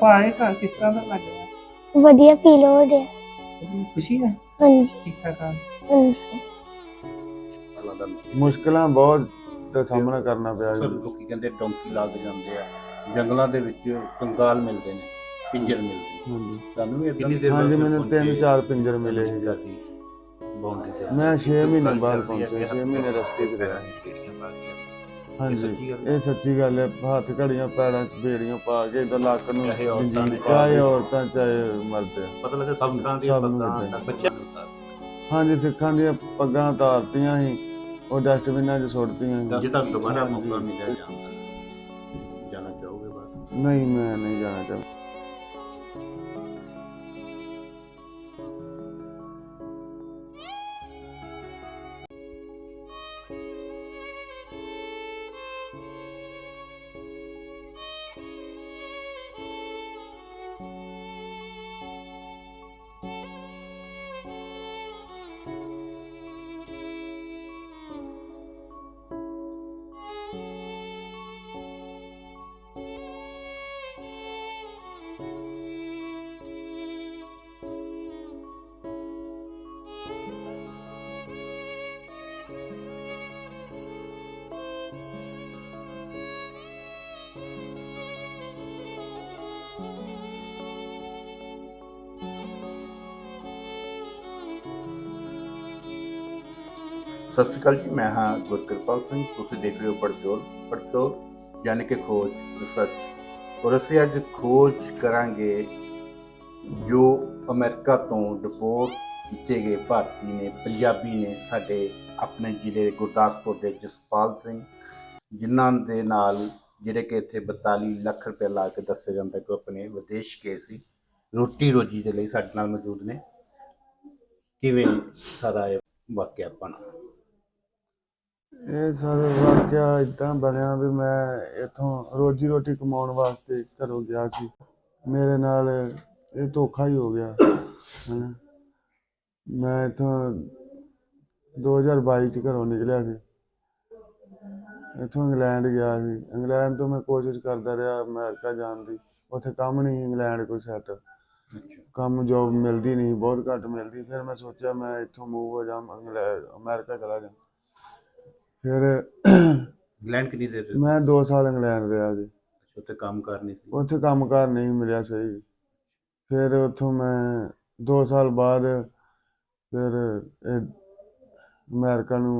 ਆਪਾਂ ਆਏ ਤਾਂ ਕਿਸ ਤਰ੍ਹਾਂ ਦਾ ਲੱਗ ਰਿਹਾ? ਵਧੀਆ ਫੀਲ ਹੋ ਰਿਹਾ। ਖੁਸ਼ੀ ਹੈ? ਹਾਂਜੀ। ਠੀਕ ਠਾਕ ਆ? ਹਾਂਜੀ। ਮੁਸ਼ਕਲਾਂ ਬਹੁਤ ਦਾ ਸਾਹਮਣਾ ਕਰਨਾ ਪਿਆ ਜੀ। ਲੋਕੀ ਕਹਿੰਦੇ ਡੌਂਕੀ ਲੱਗ ਜਾਂਦੇ ਆ। ਜੰਗਲਾਂ ਦੇ ਵਿੱਚ ਕੰਗਾਲ ਮਿਲਦੇ ਨੇ ਪਿੰਜਰ ਮਿਲਦੇ ਨੇ। ਹਾਂਜੀ। ਤੁਹਾਨੂੰ ਵੀ ਏਦਾਂ ਕਿੰਨੀ ਦੇਰ ਹਾਂਜੀ ਮੈਨੂੰ ਤਿੰਨ ਚਾਰ ਪਿੰਜਰ ਮਿਲੇ ਸੀ ਬਾਉਂਡਰੀ ਤੇ। ਮੈਂ 6 ਮਹੀਨੇ ਬਾਅਦ ਪਹੁੰਚਿਆ 6 ਮਹੀਨੇ ਰਸਤੇ 'ਚ ਰਿਹਾ ਹਾਂਜੀ ਸੱਚੀ ਗੱਲ ਹੈ। ਇਹ ਸੱਚੀ ਗੱਲ ਹੈ ਹੱਥ ਘੜੀਆਂ ਪੈਰਾਂ 'ਚ ਬੇੜੀਆਂ ਪਾ ਕੇ ਇਦਾਂ ਲੱਕ ਨੂੰ ਚਾਹੇ ਔਰਤਾਂ ਨੇ ਪਾ ਚਾਹੇ ਲਈ। ਔਰਤਾਂ ਚਾਹੇ ਮਰਦ ਪਤਾ ਲੱਗਾ ਸਿੱਖਾਂ ਦੀ ਸਭ ਨੂੰ ਪੱਗਾਂ ਮਿਲਦੇ। ਤੱਕ ਬੱਚਿਆਂ ਹਾਂਜੀ ਸਿੱਖਾਂ ਦੀਆਂ ਪੱਗਾਂ ਤਾਰਤੀਆਂ ਸੀ ਉਹ ਡਸਟਬਿਨਾਂ 'ਚ ਸੁੱਟਤੀਆਂ ਸੀ ਜੇ ਤੁਹਾਨੂੰ ਦੁਬਾਰਾ। ਮੌਕਾ ਮਿਲਿਆ ਜਾਣ ਦਾ ਜਾਣਾ ਚਾਹੋਗੇ ਬਾਹਰ ਨਹੀਂ ਮੈਂ ਨਹੀਂ ਜਾਣਾ ਚਾਹੁੰਦਾ ਸਤਿ ਸ਼੍ਰੀ ਅਕਾਲ ਜੀ, ਮੈਂ ਹਾਂ ਗੁਰਕਿਰਪਾਲ ਸਿੰਘ, ਤੁਸੀਂ ਦੇਖ ਰਹੇ ਹੋ ਪੜਚੋਲ ਪੜਚੋਲ ਯਾਨੀ ਕਿ ਖੋਜ ਰਿਸਰਚ ਔਰ ਅਸੀਂ ਅੱਜ ਖੋਜ ਕਰਾਂਗੇ ਜੋ ਅਮਰੀਕਾ ਤੋਂ ਡਿਪੋਰਟ ਕੀਤੇ ਗਏ ਭਾਰਤੀ ਨੇ, ਪੰਜਾਬੀ ਨੇ ਸਾਡੇ ਆਪਣੇ ਜ਼ਿਲ੍ਹੇ ਗੁਰਦਾਸਪੁਰ ਦੇ ਜਸਪਾਲ ਸਿੰਘ, ਜਿਨ੍ਹਾਂ ਦੇ ਨਾਲ ਜਿਹੜੇ ਕਿ ਇੱਥੇ 42 ਲੱਖ ਰੁਪਏ ਲਾ ਕੇ ਦੱਸਿਆ ਜਾਂਦਾ ਕਿ ਉਹ ਆਪਣੇ ਵਿਦੇਸ਼ ਗਏ ਸੀ, ਰੋਟੀ ਰੋਜੀ ਦੇ ਲਈ ਸਾਡੇ ਨਾਲ ਮੌਜੂਦ ਨੇ। ਕਿਵੇਂ ਸਾਰਾ ਇਹ ਵਾਕਿਆ ਬਣਾ ਇਹ ਸਾਰੇ ਵਾਕਿਆ ਇਦਾਂ ਬਣਿਆ ਵੀ ਮੈਂ ਇਥੋਂ ਰੋਜੀ ਰੋਟੀ ਕਮਾਉਣ ਵਾਸਤੇ ਘਰੋਂ ਗਿਆ ਸੀ। ਮੇਰੇ ਨਾਲ ਇਹ ਧੋਖਾ ਹੀ ਹੋ ਗਿਆ। ਹੈਨਾ? ਮੈਂ ਇਥੋਂ 2022 ਚ ਘਰੋਂ ਨਿਕਲਿਆ ਸੀ। ਇਥੋਂ ਇੰਗਲੈਂਡ ਗਿਆ ਸੀ। ਇੰਗਲੈਂਡ ਤੋਂ ਮੈਂ ਕੋਸ਼ਿਸ਼ ਕਰਦਾ ਰਿਹਾ ਅਮਰੀਕਾ ਜਾਣ ਦੀ। ਉੱਥੇ ਕੰਮ ਨਹੀਂ ਇੰਗਲੈਂਡ ਕੋਈ ਸੈੱਟ ਕੰਮ ਜੋਬ ਮਿਲਦੀ ਨਹੀਂ ਬਹੁਤ ਘੱਟ ਮਿਲਦੀ ਫਿਰ ਮੈਂ ਸੋਚਿਆ ਮੈਂ ਇੱਥੋਂ ਮੂਵ ਹੋ ਇੰਗਲੈਂਡ ਅਮਰੀਕਾ ਚਲਾ ਜਾ। ਫਿਰ ਇੰਗਲੈਂਡ ਕਿੰਨੀ ਦੇਰ? ਮੈਂ 2 ਸਾਲ ਇੰਗਲੈਂਡ ਰਿਹਾ ਜੀ। ਉੱਥੇ ਕੰਮ ਕਰਨੀ ਸੀ? ਉੱਥੇ ਕੰਮਕਾਰ ਨਹੀਂ ਮਿਲਿਆ ਸਹੀ। ਫਿਰ ਉੱਥੋਂ ਮੈਂ 2 ਸਾਲ ਬਾਅਦ ਫਿਰ ਇਹ ਅਮਰੀਕਾ ਨੂੰ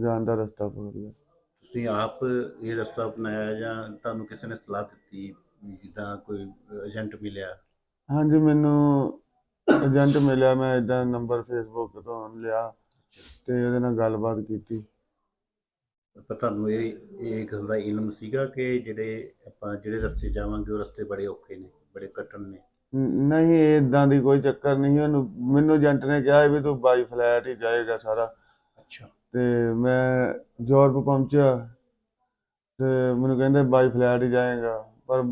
ਜਾਣ ਦਾ ਰਸਤਾ ਪਕੜ ਲਿਆ। ਤੁਸੀਂ ਆਪ ਇਹ ਰਸਤਾ ਅਪਣਾਇਆ ਜਾਂ ਤੁਹਾਨੂੰ ਕਿਸੇ ਨੇ ਸਲਾਹ ਦਿੱਤੀ ਜਿੱਦਾਂ ਕੋਈ ਏਜੰਟ ਮਿਲਿਆ? ਹਾਂਜੀ ਮੈਨੂੰ ਏਜੰਟ ਮਿਲਿਆ ਮੈਂ ਇਦਾਂ ਨੰਬਰ ਫੇਸਬੁੱਕ ਤੋਂ ਲਿਆ ਤੇ ਉਹਦੇ ਨਾਲ ਗੱਲਬਾਤ ਕੀਤੀ। ਪਰ ਤੁਹਾਨੂੰ ਇਹ ਇਹ ਗੱਲ ਦਾ ਇਲਮ ਸੀਗਾ ਕਿ ਜਿਹੜੇ ਆਪਾਂ ਜਿਹੜੇ ਰਸਤੇ ਜਾਵਾਂਗੇ ਉਹ ਰਸਤੇ ਬੜੇ ਔਖੇ ਨੇ ਬੜੇ ਕਠਿਨ ਨੇ। ਨ- ਨਹੀਂ ਇਦਾਂ ਦੀ ਕੋਈ ਚੱਕਰ ਨਹੀਂ ਉਹਨੂੰ ਮੈਨੂੰ ਏਜੰਟ ਨੇ ਕਿਹਾ ਵੀ ਤੂੰ ਬਾਈ ਫਲੈਟ ਹੀ ਜਾਏਗਾ ਸਾਰਾ। ਅੱਛਾ। ਤੇ ਮੈਂ ਯੂਰਪ ਪਹੁੰਚਿਆ ਤੇ ਮੈਨੂੰ ਕਹਿੰਦੇ ਬਾਈ ਫਲੈਟ ਹੀ ਜਾਏਗਾ। ਪਰ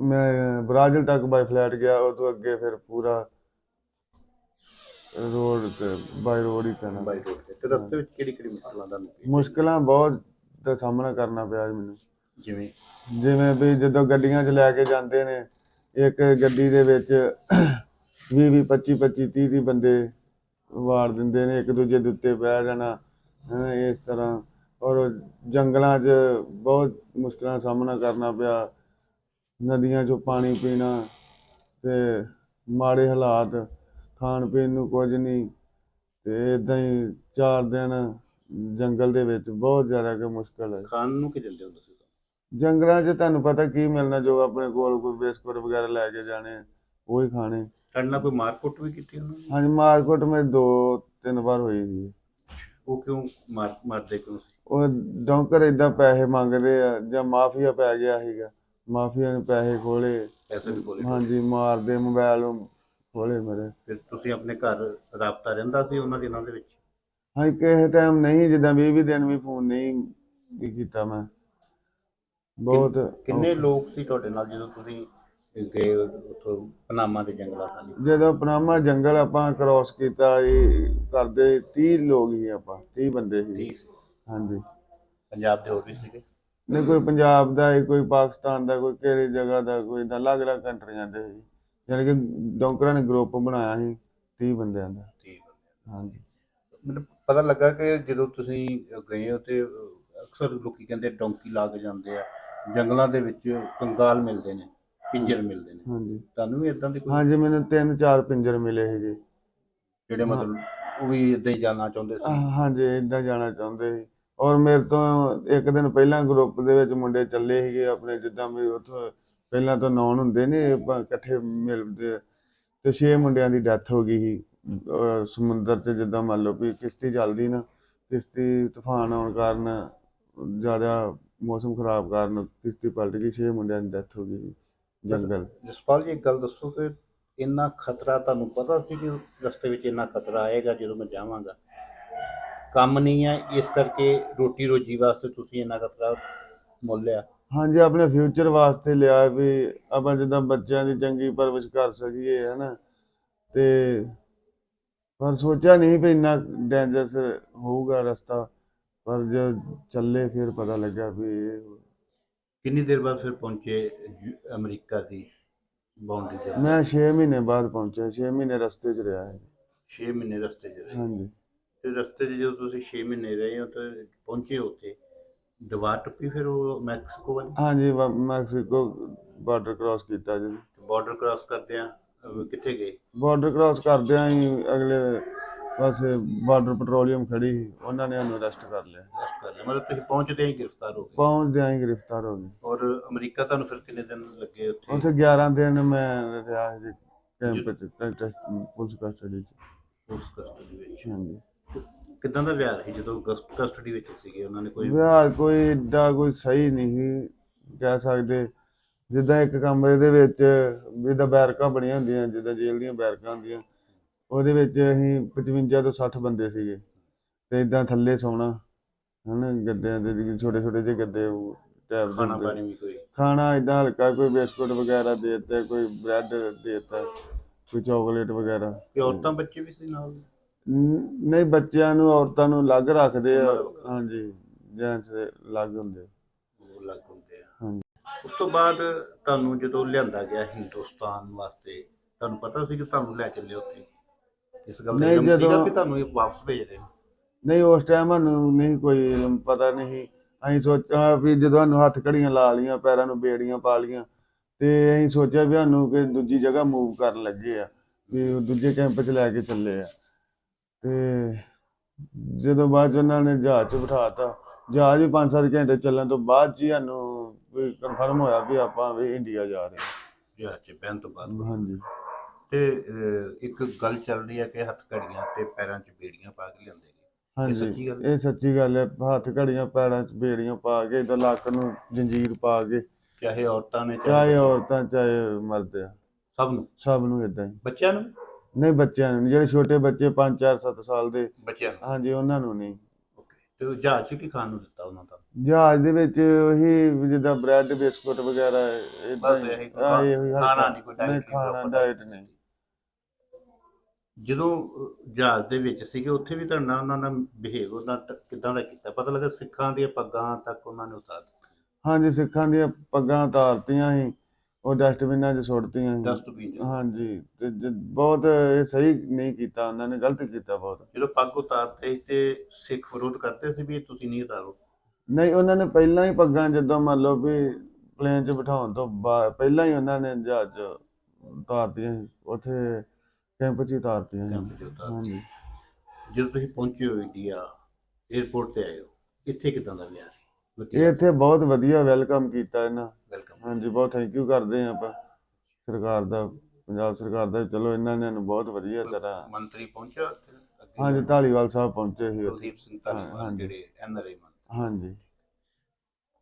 ਮੈਂ ਬ੍ਰਾਜ਼ੀਲ ਤੱਕ ਬਾਈ ਫਲੈਟ ਗਿਆ ਉਹ ਤੋਂ ਅੱਗੇ ਫਿਰ ਪੂਰਾ ਰੋਡ ਤੇ ਬਾਈ ਰੋਡ ਹੀ ਪੈਣਾ। ਬਾਈ ਰੋਡ ਤੇ। ਤੇ ਰਸਤੇ ਵਿੱਚ ਕਿਹੜੀ ਕਿਹੜੀ ਮੁਸ਼ਕਲਾਂ ਦਾ ਮੁਸ਼ਕਲਾਂ ਬਹੁਤ ਦਾ ਸਾਹਮਣਾ ਕਰਨਾ ਪਿਆ ਜੀ ਮੈਨੂੰ। ਜਿਵੇਂ? ਜਿਵੇਂ ਵੀ ਜਦੋਂ ਗੱਡੀਆਂ 'ਚ ਲੈ ਕੇ ਜਾਂਦੇ ਨੇ ਇੱਕ ਗੱਡੀ ਦੇ ਵਿੱਚ 20 20 25 25 30 30 ਬੰਦੇ ਵਾਰ ਦਿੰਦੇ ਨੇ ਇੱਕ ਦੂਜੇ ਦੇ ਉੱਤੇ ਬਹਿ ਜਾਣਾ ਹੈਂ, ਇਸ ਤਰ੍ਹਾਂ। ਔਰ ਜੰਗਲਾਂ 'ਚ ਬਹੁਤ ਮੁਸ਼ਕਲਾਂ ਦਾ ਸਾਹਮਣਾ ਕਰਨਾ ਪਿਆ। ਨਦੀਆਂ 'ਚੋਂ ਪਾਣੀ ਪੀਣਾ ਤੇ ਮਾੜੇ ਹਾਲਾਤ ਖਾਣ ਪੀਣ ਨੂੰ ਕੁਝ ਨਹੀਂ ਤੇ ਇਦਾਂ ਹੀ ਚਾਰ ਦਿਨ ਜੰਗਲ ਦੇ ਵਿੱਚ ਬਹੁਤ ਜ਼ਿਆਦਾ ਕਿ ਮੁਸ਼ਕਲ ਹੈ। ਖਾਣ ਨੂੰ ਕੀ ਦਿੰਦੇ ਹੋ ਤੁਸੀਂ? ਜੰਗਲਾਂ 'ਚ ਤੁਹਾਨੂੰ ਪਤਾ ਕੀ ਮਿਲਣਾ ਜੋ ਆਪਣੇ ਕੋਲ ਕੋਈ ਬਿਸਕੁਟ ਵਗੈਰਾ ਲੈ ਕੇ ਜਾਣੇ ਉਹ ਹੀ ਖਾਣੇ। ਤੁਹਾਡੇ ਨਾਲ ਕੋਈ ਮਾਰਕੁੱਟ ਵੀ ਕੀਤੀ ਉਹਨਾਂ ਨੇ? ਹਾਂਜੀ ਮਾਰਕੀਟ ਮੇਰੇ ਦੋ ਤਿੰਨ ਵਾਰ ਹੋਈ ਸੀ। ਉਹ ਕਿਉਂ ਮਾਰ ਮਾਰਦੇ ਕਿਉਂ ਸੀ? ਉਹ ਡੌਂਕਰ ਇਦਾਂ ਪੈਸੇ ਮੰਗਦੇ ਆ ਜਾਂ ਮਾਫੀਆ ਪੈ ਗਿਆ ਸੀਗਾ। ਮਾਫੀਆ ਨੇ ਪੈਸੇ ਖੋਲੇ ਪੈਸੇ ਵੀ ਬੋਲੇ ਹਾਂਜੀ ਮਾਰਦੇ ਮੋਬਾਈਲ ਖੋਲੇ ਮੇਰੇ। ਫਿਰ ਤੁਸੀਂ ਆਪਣੇ ਘਰ ਰਾਬਤਾ ਰਹਿੰਦਾ ਸੀ ਉਹਨਾਂ ਦਿਨਾਂ ਦੇ ਵਿੱਚ? ਹਾਂਜੀ ਕਿਸੇ ਟਾਈਮ ਨਹੀਂ ਜਿੱਦਾਂ 20 20 ਦਿਨ ਵੀ ਫੋਨ ਨਹੀਂ ਵੀ ਕੀਤਾ ਮੈਂ। ਬਹੁਤ ਕਿੰਨੇ ਲੋਕ ਸੀ ਤੁਹਾਡੇ ਨਾਲ ਜਦੋਂ ਤੁਸੀਂ ਗਏ ਉੱਥੋਂ ਪਨਾਮਾ ਦੇ ਜੰਗਲਾਂ ਥਾਲੀ ਜਦੋਂ ਪਨਾਮਾ ਜੰਗਲ ਆਪਾਂ ਕ੍ਰਾਸ ਕੀਤਾ ਇਹ ਕਰਦੇ 30 ਲੋਕ ਹੀ ਆਪਾਂ 30 ਬੰਦੇ ਸੀ। ਠੀਕ ਸੀ। ਹਾਂਜੀ। ਪੰਜਾਬ ਦੇ ਹੋਰ ਵੀ ਸੀਗੇ? ਨਹੀਂ ਕੋਈ ਪੰਜਾਬ ਦਾ ਹੈ ਕੋਈ ਪਾਕਿਸਤਾਨ ਦਾ ਕੋਈ ਕਿਹੜੀ ਜਗ੍ਹਾ ਦਾ ਕੋਈ ਏਦਾਂ ਅਲੱਗ-ਅਲੱਗ ਕੰਟਰੀਆਂ ਦੇ ਸੀ। ਯਾਨੀ ਕਿ ਡੌਂਕਰਾਂ ਨੇ ਗਰੁੱਪ ਬਣਾਇਆ ਸੀ 30 ਬੰਦਿਆਂ ਦਾ। ਠੀਕ ਹਾਂਜੀ। ਮੈਨੂੰ ਪਤਾ ਲੱਗਾ ਕਿ ਜਦੋਂ ਤੁਸੀਂ ਗਏ ਹੋ ਤੇ ਅਕਸਰ ਲੋਕੀ ਕਹਿੰਦੇ ਡੌਂਕੀ ਲਾ ਕੇ ਜਾਂਦੇ ਆ ਜੰਗਲਾਂ ਦੇ ਵਿੱਚ ਕੰਗਾਲ ਮਿਲਦੇ ਨੇ ਪਿੰਜਰ ਮਿਲਦੇ ਨੇ। ਹਾਂਜੀ। ਤੁਹਾਨੂੰ ਵੀ ਇਦਾਂ ਦੀ ਕੋਈ ਹਾਂਜੀ ਮੈਨੂੰ ਤਿੰਨ ਚਾਰ ਪਿੰਜਰ ਮਿਲੇ ਸੀ ਜੀ ਜਿਹੜੇ ਮਤਲਬ ਉਹ ਵੀ ਇਦਾਂ ਹੀ ਜਾਣਾ ਚਾਹੁੰਦੇ ਸੀ? ਹਾਂਜੀ ਇਦਾਂ ਜਾਣਾ ਚਾਹੁੰਦੇ ਸੀ। ਔਰ ਮੇਰੇ ਤੋਂ ਇੱਕ ਦਿਨ ਪਹਿਲਾਂ ਗਰੁੱਪ ਦੇ ਵਿੱਚ ਮੁੰਡੇ ਚੱਲੇ ਸੀਗੇ ਆਪਣੇ ਜਿੱਦਾਂ ਵੀ ਉੱਥੋਂ ਪਹਿਲਾਂ ਤਾਂ ਨੌਨ ਹੁੰਦੇ ਨੇ, ਆਪਾਂ ਇਕੱਠੇ ਮਿਲਦੇ ਤੇ ਛੇ ਮੁੰਡਿਆਂ ਦੀ ਡੈਥ ਹੋ ਗਈ ਸੀ। ਅਹ ਸਮੁੰਦਰ 'ਚ ਜਿੱਦਾਂ ਮੰਨ ਲਓ ਵੀ ਕਿਸ਼ਤੀ ਚੱਲਦੀ ਨਾ, ਕਿਸ਼ਤੀ ਤੂਫਾਨ ਆਉਣ ਕਾਰਨ ਜ਼ਿਆਦਾ ਮੌਸਮ ਖਰਾਬ ਕਾਰਨ ਕਿਸ਼ਤੀ ਪਲਟ ਗਈ, ਛੇ ਮੁੰਡਿਆਂ ਦੀ ਡੈਥ ਹੋ ਗਈ ਸੀ, ਜੰਗਲ। ਜਸਪਾਲ ਜੀ, ਇੱਕ ਗੱਲ ਦੱਸੋ ਕਿ ਇੰਨਾ ਖਤਰਾ ਤੁਹਾਨੂੰ ਪਤਾ ਸੀ ਕਿ ਰਸਤੇ ਵਿੱਚ ਇੰਨਾ ਖਤਰਾ ਆਏਗਾ ਜਦੋਂ ਮੈਂ ਜਾਵਾਂਗਾ? ਕੰਮ ਨਹੀਂ ਹੈ, ਇਸ ਕਰਕੇ ਰੋਟੀ ਰੋਜੀ ਵਾਸਤੇ ਤੁਸੀਂ ਇੰਨਾ ਖਤਰਾ ਮੁੱਲ ਲਿਆ। ਹਾਂਜੀ ਆਪਣੇ ਫਿਊਚਰ ਵਾਸਤੇ ਲਿਆ ਵੀ ਆਪਾਂ ਜਿੱਦਾਂ ਬੱਚਿਆਂ ਦੀ ਚੰਗੀ ਪਰਵਰਿਸ਼ ਕਰ ਸਕੀਏ ਹਨਾ। ਤੇ ਪਰ ਸੋਚਿਆ ਨਹੀਂ ਵੀ ਇੰਨਾ ਡੇਂਜਰਸ ਹੋਊਗਾ ਰਸਤਾ ਪਰ ਜਦ ਚੱਲੇ ਫਿਰ ਪਤਾ ਲੱਗਾ ਵੀ ਇਹ- ਕਿੰਨੀ ਦੇਰ ਬਾਅਦ ਫਿਰ ਪਹੁੰਚੇ ਯੂ- ਅਮਰੀਕਾ ਦੀ ਬਾਉਂਡਰੀ ਤੇ ਮੈਂ 6 ਮਹੀਨੇ ਬਾਅਦ ਪਹੁੰਚਿਆ 6 ਮਹੀਨੇ ਰਸਤੇ 'ਚ ਰਿਹਾ ਹੈ 6 ਮਹੀਨੇ ਰਸਤੇ 'ਚ ਰਹੇ। ਹਾਂਜੀ। ਤੇ ਰਸਤੇ 'ਚ ਜਦੋਂ ਤੁਸੀਂ 6 ਮਹੀਨੇ ਰਹੇ ਹੋ ਤੇ ਪਹੁੰਚੇ ਉੱਥੇ ਦੀਵਾਰ ਟੱਪੀ ਫਿਰ ਉਹ ਮੈਕਸੀਕੋ ਵਾਲੀ? ਹਾਂਜੀ ਵਾ- ਮੈਕਸੀਕੋ ਬਾਰਡਰ ਕ੍ਰਾਸ ਕੀਤਾ ਜੀ। ਬਾਰਡਰ ਕ੍ਰਾਸ ਕਰਦੇ ਆ ਕਿੱਥੇ ਗਏ? ਬਾਰਡਰ ਕ੍ਰਾਸ ਕਰਦਿਆਂ ਹੀ ਅਗਲੇ ਪਾਸੇ ਬਾਰਡਰ ਪੈਟਰੋਲੀਅਮ ਖੜੀ ਸੀ ਉਹਨਾਂ ਨੇ ਸਾਨੂੰ ਅਰੈਸਟ ਕਰ ਲਿਆ। ਰੈਸਟ ਕਰ ਲਿਆ ਮਤਲਬ ਤੁਸੀਂ ਪਹੁੰਚਦੇ ਹੀ ਗ੍ਰਿਫਤਾਰ ਹੋ ਗਏ। ਪਹੁੰਚਦਿਆਂ ਹੀ ਗ੍ਰਿਫਤਾਰ ਹੋ ਗਏ। ਔਰ ਅਮਰੀਕਾ ਤੁਹਾਨੂੰ ਫਿਰ ਕਿੰਨੇ ਦਿਨ ਲੱਗੇ ਉੱਥੇ? ਉੱਥੇ 11 ਦਿਨ ਮੈਂ ਰਿਹਾ ਸੀ ਕੈਂਪ ਚ ਪੁਲਿਸ ਕਸਟਡੀ ਚ। ਪੁਲਿਸ ਕਸਟਡੀ ਵਿੱਚ। ਹਾਂਜੀ। ਕਿਦਾਂ ਦਾ ਵਿਹਾਰ ਸੀ ਜਦੋਂ ਕਸਟਡੀ ਵਿੱਚ ਸੀਗੇ? ਉਹਨਾਂ ਨੇ ਕੋਈ ਵਿਹਾਰ ਕੋਈ ਏਡਾ ਕੋਈ ਸਹੀ ਨਹੀਂ ਕਹਿ ਸਕਦੇ। ਜਿੱਦਾਂ ਇੱਕ ਕਮਰੇ ਦੇ ਵਿੱਚ ਜਿੱਦਾਂ ਬੈਰਕਾਂ ਬਣੀਆਂ ਹੁੰਦੀਆਂ ਜਿੱਦਾਂ ਜੇਲ੍ਹ ਦੀਆਂ ਬੈਰਕਾਂ ਹੁੰਦੀਆਂ ਉਹਦੇ ਵਿੱਚ ਅਸੀਂ 55 ਤੋਂ 60 ਬੰਦੇ ਸੀਗੇ। ਤੇ ਇਦਾਂ ਥੱਲੇ ਸੌਣਾ ਹਨਾ ਗੱਦਿਆਂ ਦੇ ਛੋਟੇ ਛੋਟੇ ਜਿਹੇ ਗੱਦੇ ਉਹ ਟੈਬ ਖਾਣਾ। ਪਾਣੀ ਵੀ ਕੋਈ? ਖਾਣਾ ਇਦਾਂ ਹਲਕਾ ਕੋਈ ਬਿਸਕੁਟ ਵਗੈਰਾ ਦੇ ਦਿੱਤੇ ਕੋਈ ਬ੍ਰੈਡ ਦੇ ਦਿੱਤਾ ਕੋਈ ਚਾਕਲੇਟ ਵਗੈਰਾ। ਕਿ ਔਰਤਾਂ ਬੱਚੇ ਵੀ ਸੀ ਨਾਲ? ਨ- ਨਹੀਂ ਬੱਚਿਆਂ ਨੂੰ ਔਰਤਾਂ ਨੂੰ ਅਲੱਗ ਰੱਖਦੇ ਆ। ਹਾਂਜੀ ਜੈਂਟਸ ਦੇ ਅਲੱਗ ਹੁੰਦੇ ਉਹ ਲੱਗ ਹੁੰਦੇ ਆ। ਹਾਂਜੀ। ਉਸ ਤੋਂ ਬਾਅਦ ਤੁਹਾਨੂੰ ਜਦੋਂ ਲਿਆਂਦਾ ਗਿਆ ਹਿੰਦੁਸਤਾਨ ਵਾਸਤੇ ਤੁਹਾਨੂੰ ਪਤਾ ਸੀ ਕਿ ਤੁਹਾਨੂੰ ਲੈ ਚੱਲੇ ਉੱਥੇ? ਇਸ ਗੱਲ ਦਾ ਨਹੀਂ, ਇਲਮ ਸੀਗਾ ਜਦੋਂ- ਕਿ ਤੁਹਾਨੂੰ ਇਹ ਵਾਪਸ ਭੇਜ ਰਹੇ ਨੇ ਨਹੀਂ ਉਸ ਟਾਈਮ ਸਾਨੂੰ ਨਹੀਂ ਕੋਈ ਇਲਮ ਪਤਾ ਨਹੀਂ। ਅਸੀਂ ਸੋਚਿਆ ਵੀ ਜਦੋਂ ਸਾਨੂੰ ਹੱਥ ਘੜੀਆਂ ਲਾ ਲੀਆਂ ਪੈਰਾਂ ਨੂੰ ਬੇੜੀਆਂ ਪਾ ਲੀਆਂ ਤੇ ਅਸੀਂ ਸੋਚਿਆ ਵੀ ਸਾਨੂੰ ਕਿ ਦੂਜੀ ਜਗ੍ਹਾ ਮੂਵ ਕਰਨ ਲੱਗੇ ਆ ਵੀ ਉਹ ਦੂਜੇ ਕੈਂਪ 'ਚ ਲੈ ਕੇ ਚੱਲੇ ਆ। ਤੇ ਜਦੋਂ ਬਾਅਦ 'ਚ ਉਹਨਾਂ ਨੇ ਜਹਾਜ਼ 'ਚ ਬਿਠਾਤਾ ਜਹਾਜ਼ ਵੀ 5-7 ਘੰਟੇ ਚੱਲਣ ਤੋਂ ਬਾਅਦ ਹੀ ਸਾਨੂੰ ਵੀ ਕਨਫਰਮ ਹੋਇਆ ਵੀ ਆਪਾਂ ਵੀ ਇੰਡੀਆ ਜਾ ਰਹੇ ਜਹਾਜ਼ 'ਚ ਬਹਿਣ ਤੋਂ ਬਾਅਦ। ਹਾਂ ਹਾਂਜੀ। ਤੇ ਅਹ, ਇੱਕ ਗੱਲ ਚੱਲ ਰਹੀ ਹੈ ਕਿ ਹੱਥ ਘੜੀਆਂ ਤੇ ਪੈਰਾਂ 'ਚ ਬੇੜੀਆਂ ਪਾ ਕੇ ਲਿਆਂਦੇ ਨੇ। ਹਾਂਜੀ। ਸੱਚੀ ਗੱਲ? ਇਹ ਸੱਚੀ ਗੱਲ ਹੈ। ਹੱਥ ਘੜੀਆਂ ਪੈਰਾਂ 'ਚ ਬੇੜੀਆਂ ਪਾ ਕੇ ਇਦਾਂ ਲੱਕ ਨੂੰ ਜੰਜੀਰ ਪਾ ਕੇ ਚਾਹੇ ਔਰਤਾਂ ਨੇ ਚਾਹੇ ਬੱਚੇ, ਔਰਤਾਂ ਚਾਹੇ ਮਰਦ ਆ। ਸਭ ਨੂੰ? ਸਭ ਨੂੰ ਇਦਾਂ ਹੀ। ਬੱਚਿਆਂ ਨੂੰ? ਨਹੀਂ ਬੱਚਿਆਂ ਨੂੰ ਨੀ, ਜਿਹੜੇ ਛੋਟੇ ਬੱਚੇ 5 4 7 ਸਾਲ ਦੇ ਬੱਚਿਆਂ ਨੂੰ? ਹਾਂਜੀ ਉਹਨਾਂ ਨੂੰ ਨਹੀਂ। ਓਕੇ। ਤੇ ਉਹ ਜਹਾਜ਼ 'ਚ ਕੀ ਖਾਣ ਨੂੰ ਦਿੱਤਾ ਉਹਨਾਂ ਦਾ? ਜਹਾਜ਼ ਦੇ ਵਿੱਚ ਉਹੀ ਜਿੱਦਾਂ ਬ੍ਰੈਡ ਬਿਸਕੁਟ ਵਗੈਰਾ ਇਦਾਂ ਬਸ ਇਹੀ ਕੋਈ ਖਾਣਾ ਨਹੀਂ, ਕੋਈ diet ਖਾਣਾ proper ਡਾਈਟ ਨਹੀਂ। ਜਦੋਂ ਅਹ, ਜਹਾਜ਼ ਦੇ ਵਿੱਚ ਸੀਗੇ ਉੱਥੇ ਵੀ ਤੁਹਾਡਾ ਉਹਨਾਂ ਦਾ ਬਿਹੇਵ ਉਹਨਾਂ ਤੱਕ ਕਿਦਾਂ ਦਾ ਕੀਤਾ? ਪਤਾ ਲੱਗਾ ਸਿੱਖਾਂ ਦੀਆਂ ਪੱਗਾਂ ਤੱਕ ਉਹਨਾਂ ਨੇ ਉਤਾਰ ਦਿੱਤੀਆਂ। ਹਾਂਜੀ ਸਿੱਖਾਂ ਦੀਆਂ ਪੱਗਾਂ ਤਾਰਤੀਆਂ ਸੀ। ਉਹ ਡਸਟਬਿਨਾਂ 'ਚ ਸੁੱਟਤੀਆਂ ਸੀ। ਡਸਟਬਿਨ ਹਾਂਜੀ ਤੇ ਜ- ਬਹੁਤ ਇਹ ਸਹੀ ਨਹੀਂ ਕੀਤਾ ਉਹਨਾਂ ਨੇ ਗਲਤ ਕੀਤਾ ਬਹੁਤ। ਜਦੋਂ ਪੱਗ ਉਤਾਰਤੇ ਸੀ ਤੇ ਸਿੱਖ ਵਿਰੋਧ ਕਰਦੇ ਸੀ ਵੀ ਇਹ ਤੁਸੀਂ ਨਹੀਂ ਉਤਾਰੋ? ਨਹੀਂ ਉਹਨਾਂ ਨੇ ਪਹਿਲਾਂ ਹੀ ਪੱਗਾਂ ਜਦੋਂ ਮੰਨ ਲਓ ਵੀ ਪਲੇਨ 'ਚ ਬਿਠਾਉਣ ਤੋਂ ਬਾਅਦ ਪਹਿਲਾਂ ਹੀ ਉਹਨਾਂ ਨੇ ਜਹਾਜ਼ 'ਚ ਉਤਾਰਤੀਆਂ ਸੀ ਉੱਥੇ ਕੈਂਪ 'ਚ ਹੀ ਉਤਾਰਤੀਆਂ ਸੀ। ਕੈਂਪ 'ਚ ਉਤਾਰ ਹਾਂਜੀ। ਜਦੋਂ ਤੁਸੀਂ ਪਹੁੰਚੇ ਹੋ ਇੰਡੀਆ 에어ਪੋਰਟ ਤੇ ਆਏ ਹੋ ਇੱਥੇ ਕਿਦਾਂ ਦਾ ਵਿਹਾਰ ਇਹ ਵਧੀਆ ਇੱਥੇ ਬਹੁਤ ਵਧੀਆ ਵੈਲਕਮ ਕੀਤਾ ਇਹਨਾਂ। ਵੈਲਕਮ ਹਾਂਜੀ ਬਹੁਤ ਥੈਂਕ ਯੂ ਕਰਦੇ ਹਾਂ ਆਪਾਂ। ਸਰਕਾਰ ਦਾ ਪੰਜਾਬ ਸਰਕਾਰ ਦਾ ਚਲੋ ਇਹਨਾਂ ਨੇ ਸਾਨੂੰ ਬਹੁਤ ਵਧੀਆ ਤਰ੍ਹਾਂ ਮੰਤਰੀ ਪਹੁੰਚਿਆ ਉੱਥੇ? ਅੱਗੇ ਹਾਂਜੀ ਢਾਲੀਵਾਲ ਸਾਹਿਬ ਪਹੁੰਚੇ ਸੀ ਉੱਥੇ। ਕੁਲਦੀਪ ਸਿੰਘ ਧਾਲੀਵਾਲ ਹਾਂਜੀ। ਜਿਹੜੇ ਐਨਆਰਆਈ ਮੰਤਰੀ। ਹਾਂਜੀ।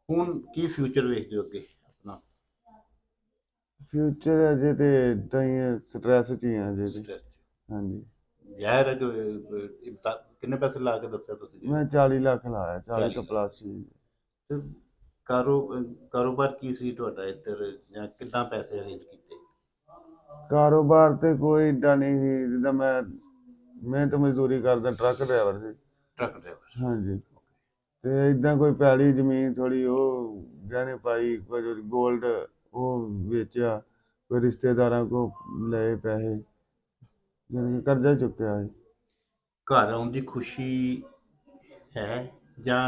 ਹੁਣ ਕੀ ਫਿਊਚਰ ਵੇਖਦੇ ਹੋ ਅੱਗੇ ਆਪਣਾ? ਫਿਊਚਰ ਅਜੇ ਤੇ ਇਦਾਂ ਹੀ ਸਟ੍ਰੈਸ 'ਚ ਹੀ ਆ ਅਜੇ ਤੇ। ਹਾਂਜੀ। ਜ਼ਾਹਿਰ ਹੈ ਕਿ ਅਹ, ਅਹ, ਤਾਂ ਕਿੰਨੇ ਪੈਸੇ ਲਾ ਕੇ ਦੱਸਿਆ ਤੁਸੀਂ? ਮੈਂ 40 ਲੱਖ ਲਾਇਆ 40 ਤੋਂ 40 ਪਲੱਸ ਸੀ ਤੇ ਕਾਰੋ ਕਾਰੋਬਾਰ ਕੀ ਸੀ ਤੁਹਾਡਾ ਇੱਧਰ? ਜਾਂ ਕਿੱਦਾਂ ਪੈਸੇ ਅਰੇਂਜ ਕੀਤੇ? ਕਾਰੋਬਾਰ ਤੇ ਕੋਈ ਏਡਾ ਨਹੀਂ ਸੀ ਜਿੱਦਾਂ ਮੈਂ ਮਿਹਨਤ ਮਜ਼ਦੂਰੀ ਕਰਦਾ ਟਰੱਕ ਡਰਾਈਵਰ ਸੀ। ਟਰੱਕ ਡਰਾਈਵਰ ਹਾਂਜੀ। ਤੇ ਇਦਾਂ ਕੋਈ ਪੈਲੀ ਜ਼ਮੀਨ ਥੋੜੀ ਉਹ ਗਹਿਣੇ ਪਾਈ ਕੁਝ 골ਡ ਉਹ ਵੇਚਿਆ ਕੋਈ ਰਿਸ਼ਤੇਦਾਰਾਂ ਕੋ ਲਏ ਪੈਸੇ ਕਿ ਕਰਜ਼ਾ ਚੁੱਕਿਆ ਹੈ ਘਰ ਆਉਣ ਦੀ ਖੁਸ਼ੀ ਹੈ ਜਾਂ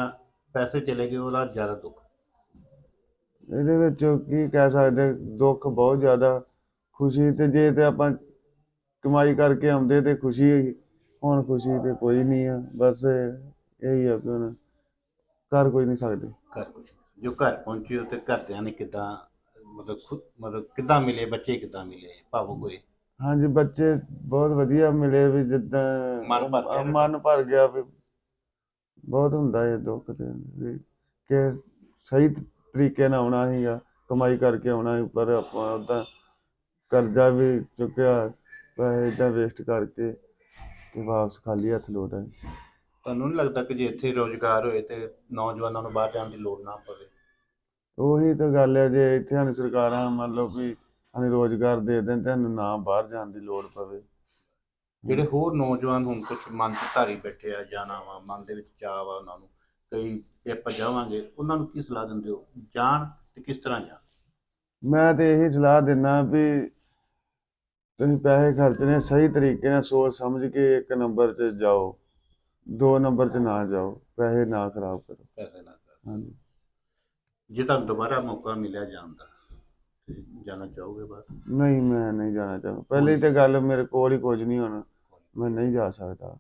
ਪੈਸੇ ਚਲੇ ਗਏ ਉਹਦਾ ਜ਼ਿਆਦਾ ਦੁੱਖ? ਇਹਦੇ ਵਿੱਚ ਕੀ ਕਹਿ ਸਕਦੇ ਦੁੱਖ ਬਹੁਤ ਜ਼ਿਆਦਾ ਖੁਸ਼ੀ ਤੇ ਜੇ ਤੇ ਆਪਾਂ ਕਮਾਈ ਕਰਕੇ ਆਉਂਦੇ ਤੇ ਖੁਸ਼ੀ ਹੁਣ ਖੁਸ਼ੀ ਤੇ ਕੋਈ ਨਹੀਂ ਆ ਬਸ ਇਹੀ ਆ ਕਿ ਹੁਣ ਕਰ ਕੋਈ ਨਹੀਂ ਸਕਦੇ। ਘਰ ਜੋ ਘਰ ਪਹੁੰਚੇ ਹੋ ਤੇ ਘਰਦਿਆਂ ਨੇ ਕਿਦਾਂ ਮਤਲਬ ਖੁਦ ਮਤਲਬ ਕਿਦਾਂ ਮਿਲੇ ਬੱਚੇ ਕਿਦਾਂ ਮਿਲੇ ਭਾਵੁਕ ਹੋਏ? ਹਾਂਜੀ ਬੱਚੇ ਬਹੁਤ ਵਧੀਆ ਮਿਲੇ ਵੀ ਜਿੱਦਾਂ ਮਨ ਭਰ ਗਿਆ। ਮਨ ਭਰ ਗਿਆ ਵੀ ਬਹੁਤ ਹੁੰਦਾ ਇਹ ਦੁੱਖ ਤੇ ਵੀ ਕਿ ਸਹੀ ਤਰੀਕੇ ਨਾਲ ਆਉਣਾ ਸੀਗਾ ਕਮਾਈ ਕਰਕੇ ਆਉਣਾ ਸੀ ਪਰ ਆਪਾਂ ਉਦਾਂ ਕਰਜ਼ਾ ਵੀ ਚੁੱਕਿਆ ਪੈਸੇ ਏਦਾਂ ਵੇਸਟ ਕਰਕੇ ਤੇ ਵਾਪਸ ਖਾਲੀ ਹੱਥ ਲੋਟ ਆਏ। ਤੁਹਾਨੂੰ ਨਹੀਂ ਲੱਗਦਾ ਕਿ ਜੇ ਇੱਥੇ ਰੋਜ਼ਗਾਰ ਹੋਏ ਤੇ ਨੌਜਵਾਨਾਂ ਨੂੰ ਬਾਹਰ ਜਾਣ ਦੀ ਲੋੜ ਨਾ ਪਵੇ? ਉਹੀ ਤਾਂ ਗੱਲ ਹੈ ਜੇ ਇੱਥੇ ਸਾਨੂੰ ਸਰਕਾਰਾਂ ਮੰਨ ਲਓ ਵੀ ਸਾਨੂੰ ਰੋਜ਼ਗਾਰ ਦੇ ਦੇਣ ਤੇ ਸਾਨੂੰ ਨਾ ਬਾਹਰ ਜਾਣ ਦੀ ਲੋੜ ਪਵੇ। ਜਿਹੜੇ ਹੋਰ ਨੌਜਵਾਨ ਹੁਣ ਕੁਝ ਮਨ 'ਚ ਧਾਰੀ ਬੈਠੇ ਆ ਜਾਣਾ ਵਾ ਮਨ ਦੇ ਵਿੱਚ ਚਾਹ ਵਾ ਉਹਨਾਂ ਨੂੰ। ਕਈ ਇਹ ਆਪਾਂ ਜਾਵਾਂਗੇ ਉਹਨਾਂ ਨੂੰ ਕੀ ਸਲਾਹ ਦਿੰਦੇ ਹੋ? ਜਾਣ ਤੇ ਕਿਸ ਤਰ੍ਹਾਂ ਜਾਣ? ਮੈਂ ਤੇ ਇਹੀ ਸਲਾਹ ਦਿੰਦਾ ਵੀ ਤੁਸੀਂ ਪੈਸੇ ਖਰਚਣੇ ਸਹੀ ਤਰੀਕੇ ਨਾਲ ਸੋਚ ਸਮਝ ਕੇ ਇੱਕ ਨੰਬਰ 'ਚ ਜਾਓ ਦੋ ਨੰਬਰ 'ਚ ਨਾ ਜਾਓ ਪੈਸੇ ਨਾ ਖਰਾਬ ਕਰੋ। ਪੈਸੇ ਨਾ ਕਰ। ਹਾਂਜੀ। ਜੇ ਤੁਹਾਨੂੰ ਦੁਬਾਰਾ ਮੌਕਾ ਮਿਲਿਆ ਜਾਣ ਦਾ ਤੇ ਜਾਣਾ ਚਾਹੋਗੇ ਬਾਹਰ? ਨਹੀਂ ਮੈਂ ਨਹੀਂ ਜਾਣਾ ਚਾਹੁੰਦਾ। ਪਹਿਲੀ ਤੇ ਗੱਲ ਮੇਰੇ ਕੋਲ ਹੀ ਕੁਝ ਨਹੀਂ ਹੁਣ ਮੈਂ ਨਹੀਂ ਜਾ ਸਕਦਾ।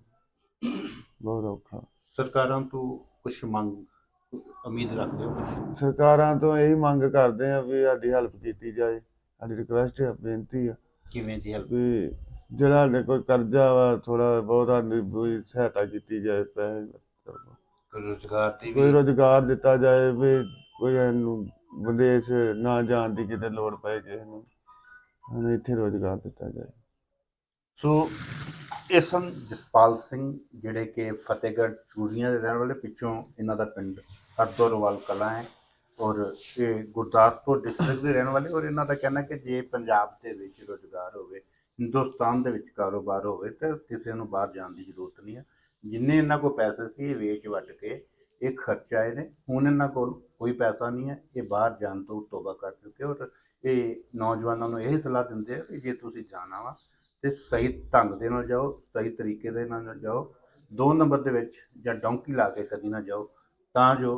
ਬਹੁਤ ਔਖਾ। ਸਰਕਾਰਾਂ ਤੋਂ ਕੁਝ ਮੰਗ ਉਮੀਦ ਰੱਖਦੇ ਹੋ ਕੁਛ? ਸਰਕਾਰਾਂ ਤੋਂ ਇਹੀ ਮੰਗ ਕਰਦੇ ਆ ਵੀ ਸਾਡੀ ਹੈਲਪ ਕੀਤੀ ਜਾਏ ਸਾਡੀ ਰਿਕੁਐਸਟ ਹੈ ਬੇਨਤੀ ਆ। ਕਿਵੇਂ ਦੀ ਹੈਲਪ ਵੀ ਜਿਹੜਾ ਸਾਡੇ ਕੋਈ ਕਰਜ਼ਾ ਵਾ ਥੋੜਾ ਬਹੁਤ ਸਾਡੀ ਵੀ ਸਹਾਇਤਾ ਕੀਤੀ ਜਾਏ ਪੈਸੇ ਰੋਜ਼ਗਾਰ ਦੀ ਕੋਈ ਵੀ ਰੋਜ਼ਗਾਰ ਦਿੱਤਾ ਜਾਏ ਵੀ ਕੋਈ ਇਹਨੂੰ ਵਿਦੇਸ਼ ਨਾ ਜਾਣ ਦੀ ਕਿਤੇ ਲੋੜ ਪਏ ਕਿਸੇ ਨੂੰ ਸਾਨੂੰ ਇੱਥੇ ਰੋਜ਼ਗਾਰ ਦਿੱਤਾ ਜਾਏ। ਸੋ ਇਹ ਜਸਪਾਲ ਸਿੰਘ, ਜਿਹੜੇ ਕਿ ਫਤਿਹਗੜ੍ਹ ਚੂੜੀਆਂ ਦੇ ਰਹਿਣ ਵਾਲੇ, ਪਿੱਛੋਂ ਇਹਨਾਂ ਦਾ ਪਿੰਡ ਹਰਦੋਰਵਾਲ ਕਲਾਂ ਹੈ ਔਰ ਇਹ ਗੁਰਦਾਸਪੁਰ ਡਿਸਟ੍ਰਿਕਟ ਦੇ ਰਹਿਣ ਵਾਲੇ, ਔਰ ਇਹਨਾਂ ਦਾ ਕਹਿਣਾ ਕਿ ਜੇ ਪੰਜਾਬ ਦੇ ਵਿੱਚ ਰੋਜ਼ਗਾਰ ਹੋਵੇ, ਹਿੰਦੁਸਤਾਨ ਦੇ ਵਿੱਚ ਕਾਰੋਬਾਰ ਹੋਵੇ, ਤਾਂ ਕਿਸੇ ਨੂੰ ਬਾਹਰ ਜਾਣ ਦੀ ਜ਼ਰੂਰਤ ਨਹੀਂ ਹੈ। ਜਿੰਨੇ ਇਹਨਾਂ ਕੋਲ ਪੈਸੇ ਸੀ, ਇਹ ਵੇਚ ਵੱਟ ਕੇ ਇਹ ਖਰਚ ਆਏ ਨੇ। ਹੁਣ ਇਹਨਾਂ ਕੋਲ ਕੋਈ ਪੈਸਾ ਨਹੀਂ ਹੈ, ਇਹ ਬਾਹਰ ਜਾਣ ਤੋਂ ਤੋਬਾ ਕਰ ਚੁੱਕੇ ਔਰ ਇਹ ਨੌਜਵਾਨਾਂ ਨੂੰ ਇਹ ਸਲਾਹ ਦਿੰਦੇ ਆ ਕਿ ਜੇ ਤੁਸੀਂ ਜਾਣਾ ਵਾ ਤੇ ਸਹੀ ਢੰਗ ਦੇ ਨਾਲ ਜਾਓ, ਸਹੀ ਤਰੀਕੇ ਦੇ ਨਾਲ ਜਾਓ, ਦੋ ਨੰਬਰ ਦੇ ਵਿੱਚ ਜਾਂ ਡੌਂਕੀ ਲਾ ਕੇ ਕਦੀ ਨਾ ਜਾਓ, ਤਾਂ ਜੋ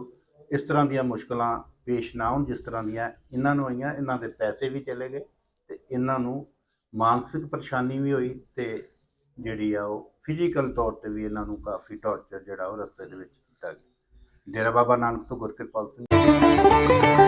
ਇਸ ਤਰ੍ਹਾਂ ਦੀਆਂ ਮੁਸ਼ਕਲਾਂ ਪੇਸ਼ ਨਾ ਹੋਣ, ਜਿਸ ਤਰ੍ਹਾਂ ਦੀਆਂ ਇਹਨਾਂ ਨੂੰ ਆਈਆਂ, ਇਹਨਾਂ ਦੇ ਪੈਸੇ ਵੀ ਚਲੇ ਗਏ ਤੇ ਇਹਨਾਂ ਨੂੰ ਮਾਨਸਿਕ ਪਰੇਸ਼ਾਨੀ ਵੀ ਹੋਈ ਤੇ ਜਿਹੜੀ ਆ ਉਹ ਫਿਜ਼ੀਕਲ ਤੌਰ ਤੇ ਵੀ ਇਹਨਾਂ ਨੂੰ ਕਾਫੀ ਟੌਰਚਰ ਜਿਹੜਾ ਉਹ ਰਸਤੇ ਦੇ ਵਿੱਚ ਕੀਤਾ ਗਿਆ। ਡੇਰਾ ਬਾਬਾ ਨਾਨਕ ਤੋਂ ਗੁਰਕਿਰਪਾਲ ਸਿੰਘ।